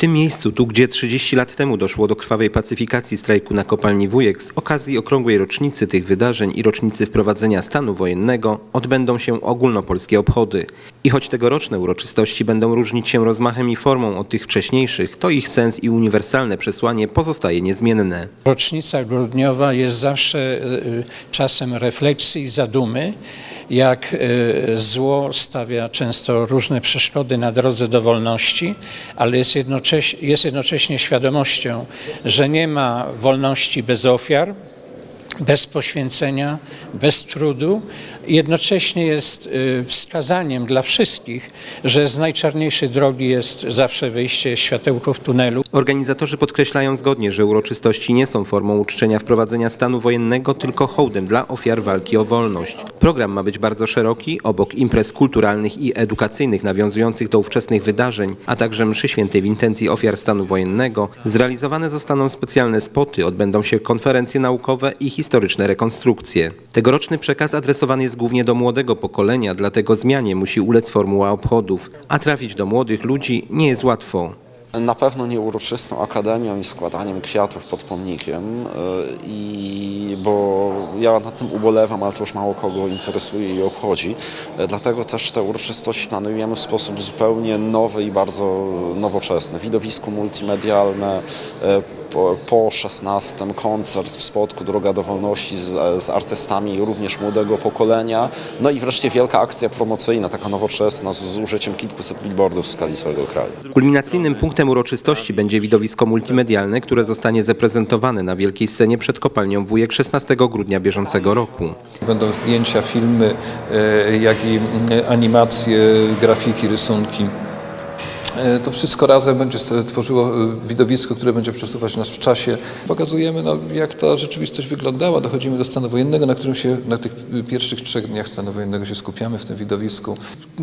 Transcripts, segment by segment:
tym miejscu, tu gdzie 30 lat temu doszło do krwawej pacyfikacji strajku na kopalni Wujek, z okazji okrągłej rocznicy tych wydarzeń i rocznicy wprowadzenia stanu wojennego odbędą się ogólnopolskie obchody. I choć tegoroczne uroczystości będą różnić się rozmachem i formą od tych wcześniejszych, to ich sens i uniwersalne przesłanie pozostaje niezmienne. Rocznica grudniowa jest zawsze y, y, czasem refleksji i zadumy, jak y, zło stawia często różne przeszkody na drodze do wolności, ale jest jednocześnie, jest jednocześnie świadomością, że nie ma wolności bez ofiar, bez poświęcenia, bez trudu. Jednocześnie jest y, wskazaniem dla wszystkich, że z najczarniejszej drogi jest zawsze wyjście światełko w tunelu. Organizatorzy podkreślają zgodnie, że uroczystości nie są formą uczczenia wprowadzenia stanu wojennego, tylko hołdem dla ofiar walki o wolność. Program ma być bardzo szeroki, obok imprez kulturalnych i edukacyjnych nawiązujących do ówczesnych wydarzeń, a także mszy świętej w intencji ofiar stanu wojennego, zrealizowane zostaną specjalne spoty, odbędą się konferencje naukowe i historyczne rekonstrukcje. Tegoroczny przekaz adresowany jest głównie do młodego pokolenia, dlatego zmianie musi ulec formuła obchodów, a trafić do młodych ludzi nie jest łatwo. Na pewno nie uroczystą akademią i składaniem kwiatów pod pomnikiem, y, i, bo ja nad tym ubolewam, ale to już mało kogo interesuje i obchodzi. Y, Dlatego też te uroczystości planujemy w sposób zupełnie nowy i bardzo nowoczesny. Widowisko multimedialne, y, po, po 16 koncert w Spodku Droga do Wolności z, z artystami również młodego pokolenia. No i wreszcie wielka akcja promocyjna, taka nowoczesna, z, z użyciem kilkuset billboardów w skali całego kraju. Kulminacyjnym punktem uroczystości będzie widowisko multimedialne, które zostanie zaprezentowane na wielkiej scenie przed kopalnią Wujek 16 grudnia bieżącego roku. Będą zdjęcia, filmy, e, jak i mm, animacje, grafiki, rysunki. E, To wszystko razem będzie tworzyło e, widowisko, które będzie przesuwać nas w czasie. Pokazujemy, no, jak ta rzeczywistość wyglądała. Dochodzimy do stanu wojennego, na którym się na tych pierwszych trzech dniach stanu wojennego się skupiamy w tym widowisku.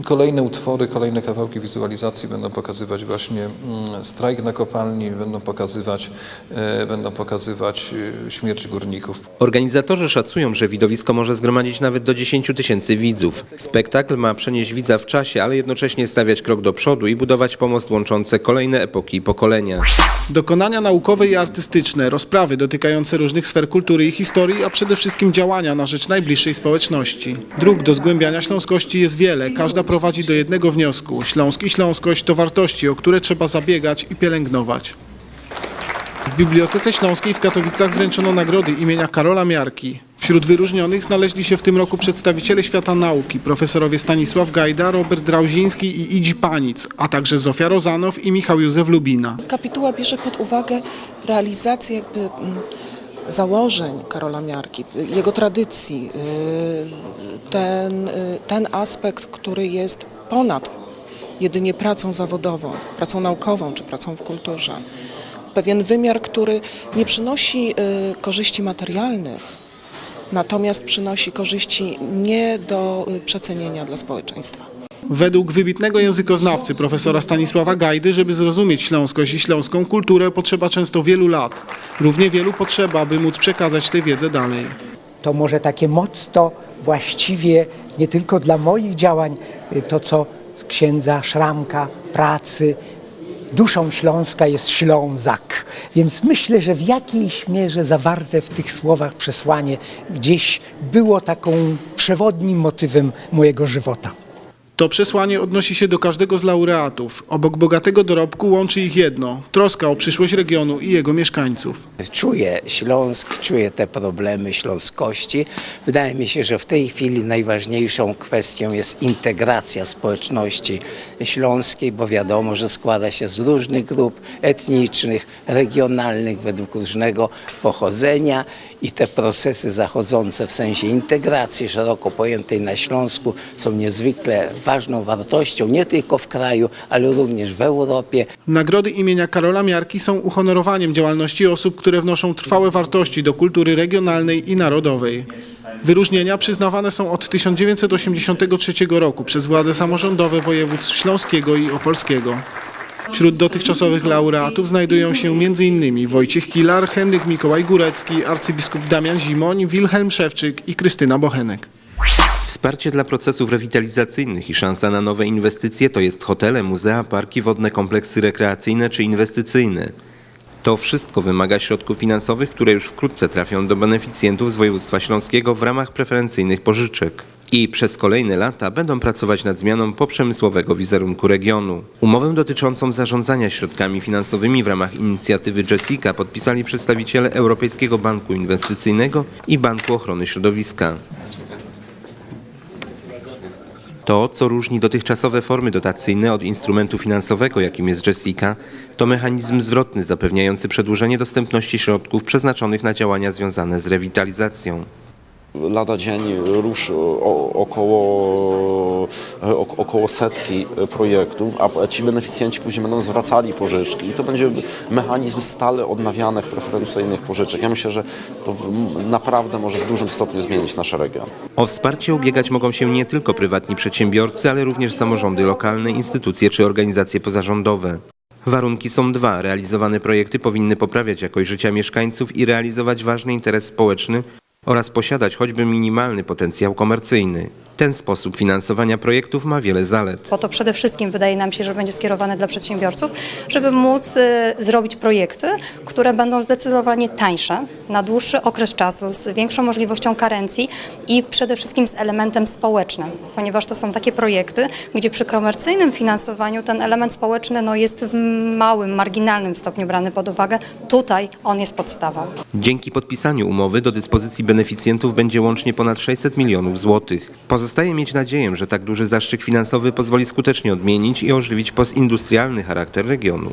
Kolejne utwory, kolejne kawałki wizualizacji będą pokazywać właśnie mm, strajk na kopalni, będą pokazywać, e, będą pokazywać śmierć górników. Organizatorzy szacują, że widowisko może zgromadzić nawet do 10 tysięcy widzów. Spektakl ma przenieść widza w czasie, ale jednocześnie stawiać krok do przodu i budować pomost łączące kolejne epoki i pokolenia. Dokonania naukowe i artystyczne, rozprawy dotykające różnych sfer kultury i historii, a przede wszystkim działania na rzecz najbliższej społeczności. Dróg do zgłębiania śląskości jest wiele, każda prowadzi do jednego wniosku. Śląsk i śląskość to wartości, o które trzeba zabiegać i pielęgnować. W Bibliotece Śląskiej w Katowicach wręczono nagrody imienia Karola Miarki. Wśród wyróżnionych znaleźli się w tym roku przedstawiciele świata nauki, profesorowie Stanisław Gajda, Robert Drauziński i Idzi Panic, a także Zofia Rozanow i Michał Józef Lubina. Kapituła bierze pod uwagę realizację jakby mm, założeń Karola Miarki, jego tradycji, y, ten, y, ten aspekt, który jest ponad jedynie pracą zawodową, pracą naukową czy pracą w kulturze. Pewien wymiar, który nie przynosi y, korzyści materialnych, natomiast przynosi korzyści nie do y, przecenienia dla społeczeństwa. Według wybitnego językoznawcy profesora Stanisława Gajdy, żeby zrozumieć śląskość i śląską kulturę potrzeba często wielu lat. Równie wielu potrzeba, by móc przekazać tę wiedzę dalej. to może takie motto właściwie nie tylko dla moich działań, y, to co z księdza Szramka, pracy, duszą Śląska jest Ślązak. Więc myślę, że w jakiejś mierze zawarte w tych słowach przesłanie gdzieś było taką przewodnim motywem mojego żywota. To przesłanie odnosi się do każdego z laureatów. Obok bogatego dorobku łączy ich jedno troska o przyszłość regionu i jego mieszkańców. Czuję Śląsk, czuję te problemy śląskości. Wydaje mi się, że w tej chwili najważniejszą kwestią jest integracja społeczności śląskiej, bo wiadomo, że składa się z różnych grup etnicznych, regionalnych, według różnego pochodzenia i te procesy zachodzące w sensie integracji szeroko pojętej na Śląsku są niezwykle ważną wartością, nie tylko w kraju, ale również w Europie. Nagrody imienia Karola Miarki są uhonorowaniem działalności osób, które wnoszą trwałe wartości do kultury regionalnej i narodowej. Wyróżnienia przyznawane są od 1983 roku przez władze samorządowe województw śląskiego i opolskiego. Wśród dotychczasowych laureatów znajdują się m.in. Wojciech Kilar, Henryk Mikołaj Górecki, arcybiskup Damian Zimoń, Wilhelm Szewczyk i Krystyna Bochenek. Wsparcie dla procesów rewitalizacyjnych i szansa na nowe inwestycje to jest hotele, muzea, parki wodne, kompleksy rekreacyjne czy inwestycyjne. To wszystko wymaga środków finansowych, które już wkrótce trafią do beneficjentów z województwa śląskiego w ramach preferencyjnych pożyczek. I przez kolejne lata będą pracować nad zmianą poprzemysłowego wizerunku regionu. Umowę dotyczącą zarządzania środkami finansowymi w ramach inicjatywy Jessica podpisali przedstawiciele Europejskiego Banku Inwestycyjnego i Banku Ochrony Środowiska. To, co różni dotychczasowe formy dotacyjne od instrumentu finansowego, jakim jest Jessica, to mechanizm zwrotny zapewniający przedłużenie dostępności środków przeznaczonych na działania związane z rewitalizacją. Lada dzień ruszy około, o- około setki projektów, a ci beneficjenci później będą zwracali pożyczki i to będzie mechanizm stale odnawianych preferencyjnych pożyczek. Ja myślę, że to naprawdę może w dużym stopniu zmienić nasz region. O wsparcie ubiegać mogą się nie tylko prywatni przedsiębiorcy, ale również samorządy lokalne, instytucje czy organizacje pozarządowe. Warunki są dwa. Realizowane projekty powinny poprawiać jakość życia mieszkańców i realizować ważny interes społeczny oraz posiadać choćby minimalny potencjał komercyjny. Ten sposób finansowania projektów ma wiele zalet. Bo to przede wszystkim wydaje nam się, że będzie skierowane dla przedsiębiorców, żeby móc y, zrobić projekty, które będą zdecydowanie tańsze na dłuższy okres czasu, z większą możliwością karencji i przede wszystkim z elementem społecznym, ponieważ to są takie projekty, gdzie przy komercyjnym finansowaniu ten element społeczny no, jest w małym, marginalnym stopniu brany pod uwagę. Tutaj on jest podstawą. Dzięki podpisaniu umowy do dyspozycji beneficjentów będzie łącznie ponad 600 milionów złotych. Pozostaje mieć nadzieję, że tak duży zastrzyk finansowy pozwoli skutecznie odmienić i ożywić postindustrialny charakter regionu.